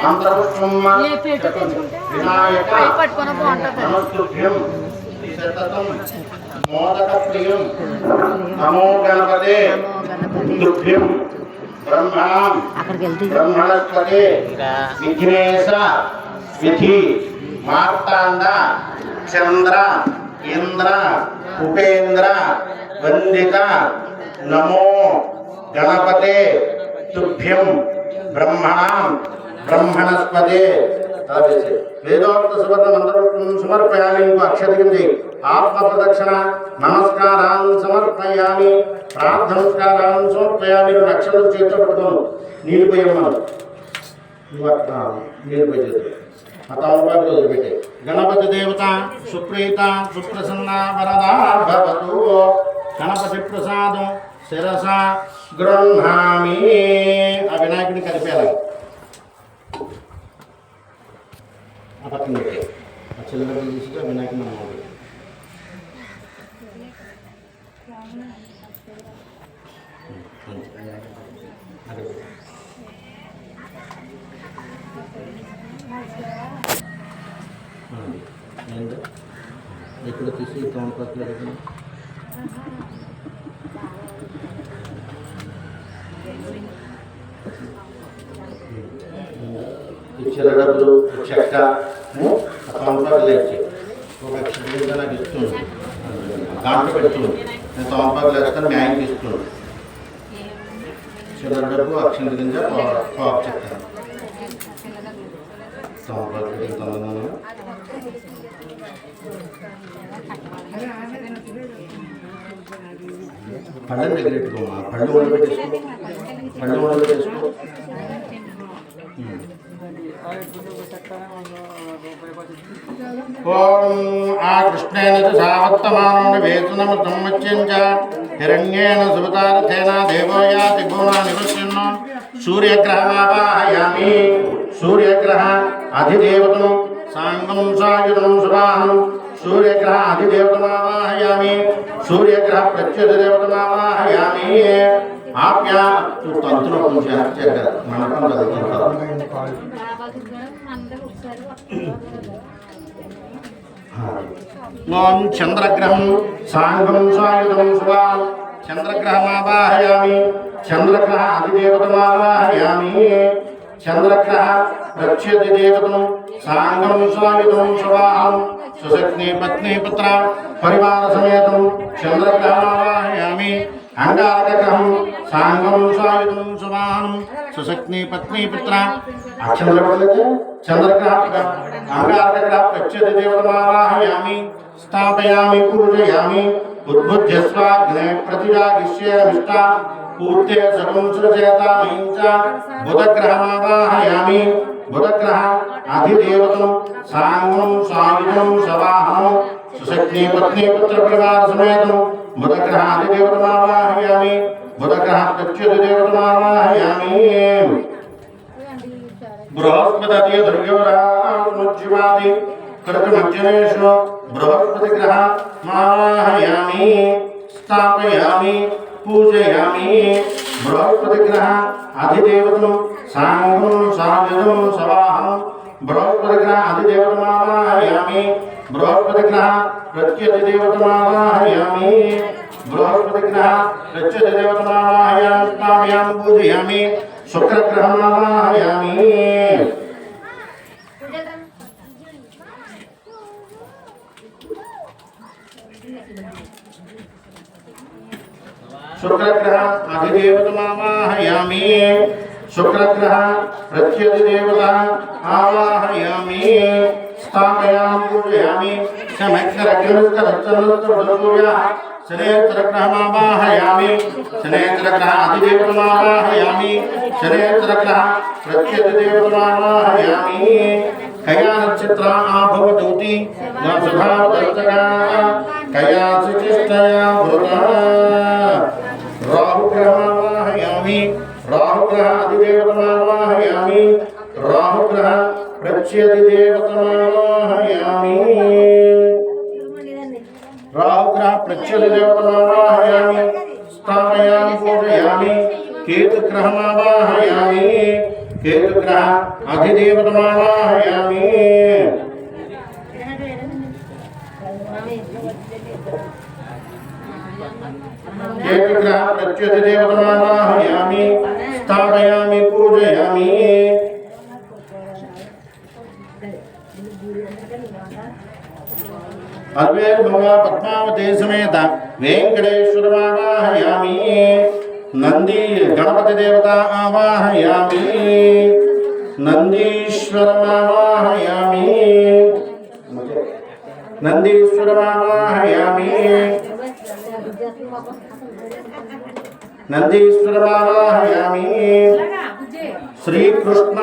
మంత్రపుష్పం నమో గణపతే నమో గణపతి బ్రహ్మణస్పతే విఘ్నేశ విధి మార్తాండ చంద్ర ఇంద్ర ఉపేంద్ర వందిత నమో గణపతే తుభ్యం బ్రహ్మణాం బ్రహ్మణస్పదే. తలవేసి వేదోక్త సువర్ణ మంత్రం సమర్పయామి ఇంకో అక్షతికం చేయి ఆత్మ ప్రదక్షిణ నమస్కారాన్ని సమర్పయామి. ప్రార్థనస్కారాన్ని సమర్పయామి రెండు అక్షరం చేతితో పడుకోను నీళ్ళు పోయమ్మను నీళ్ళు పోయి మతాంబాబు వదిలిపెట్టే. గణపతి దేవత సుప్రీత సుప్రసన్న వరదా భవతు. గణపతి ప్రసాదం శిరస గృహామి. ఆ వినాయకుడిని కలిపేలా. ఆ పక్కన పెట్టే. ఆ తీసుకు ఆ వినాయకుని అమ్మాలి ఎక్కడ తీసి తోమ పక్కన ఇచ్చిన డబ్బులు చెక్క తోమపాకు లేచి. ఒక నాకు ఇస్తుంది దాంట్లో పెడుతుంది నేను తోమపాకు లేస్తాను మీ ఆయనకి ఇస్తున్నాను చిల్లర డబ్బు చెక్క. కింద పాపు చెప్తాను పెడుతున్నాను పళ్ళని దగ్గర పెట్టుకోమా పళ్ళు వండి పెట్టేసుకో. పళ్ళు వండి పెట్టేసుకో. ఓం ఆ కృష్ణేన సావత్తమానం వేతనమృతం మత్స్యం హిరణ్యేన సుభతారథేన దేవో యాతి భువనాని సూర్యగ్రహమావాహయామి. సూర్యగ్రహ అధిదేవతను సాంగం సాయుధం శుభాహం సూర్యగ్రహ అధిదేవతమావాహయామి సూర్యగ్రహ ప్రత్యుత దేవతమావాహయామి ఆప్యా తంతులో కొంచెం మనకం చదువుతుంటారు ఓం చంద్రగ్రహం సాంగం సాయుధం శుభాం చంద్రగ్రహమావాహయామి. చంద్రగ్రహ అధిదేవతమావాహయామి చంద్రగ్రహ రక్ష్యతి దేవతం సాంగం సాయుధం శుభాం సుశక్ని పత్ని పుత్ర పరివార సమేతం చంద్రగ్రహమావాహయామి అంగారగ్రహం సాంగం సాయుధం శుభాం సుశక్ని పత్ని పుత్ర అక్షరలేదు చంద్రగ్రహ అంగారగ్రహ ప్రత్యతి దేవతమావాహయామి స్థాపయామి పూజయామి ఉద్బుద్ధ్య స్వాగ్నే ప్రతిరాగిష్యామిష్ట పూర్తే సకం సృజేతామీంచ బుధగ్రహమావాహయామి బుధగ్రహ అధిదేవతం సాంగం సాయుధం సవాహనం సుశక్తి పత్ని పుత్ర పరివార సమేతం బుధగ్రహ అధిదేవతమావాహయామి. బుధగ్రహ ప్రత్యుతదేవతమావాహయామి బృహస్పతి దుర్గవరాజ్యవాది కృతమజ్జనేషు బృహస్పతి గ్రహ మావాహయామి. స్థాపయామి. పూజయామి. బృహస్పతి గ్రహ అధిదేవతం సాంగం సాయుధం సవాహం బృహస్పతి గ్రహ అధిదేవతమావాహయామి బృహస్పతి గ్రహ ప్రత్యతి దేవతమావాహయామి బృహస్పతి గ్రహ పూజయామి. శుక్రగ్రహమావాహయామి శుక్రగ్రహ అధిదేవతమావాహయామి శుక్రగ్రహ ప్రత్యధిదేవత ఆవాహయామి స్థాపయామి పూజయామి సమగ్రగ్రహస్థలచ్చలూయ శనేత్రగ్రహమావాహయామి శనేత్రగ్రహ అధిదేవతమావాహయామి శనేత్రగ్రహ ప్రత్యధిదేవతమావాహయామి కయా నక్షత్ర ఆభవతూతి స్వభావదర్శగా కయా సుచిష్టయా భృత అధిదేవతమావాహయామి రాహుగ్రహ ప్రత్యధిదేవతమావాహయామి రాహుగ్రహ ప్రత్యధిదేవతమావాహయామి స్థాపయామి పూజయామి కేతుగ్రహమావాహయామి కేతుగ్రహ అధిదేవతమావాహయామి కేతుగ్రహ ప్రత్యుధిదేవతమావాహయామి స్థాపయామి పూజయామి అద్వైర్భవ పద్మావతి సమేత వెంకటేశ్వరమావాహయామి నంది గణపతి దేవత ఆవాహయామి. నందీశ్వరమావాహయామి. నందీశ్వరమావాహయామి. నందీశ్వరమావాహయామి. কৃষ্ণ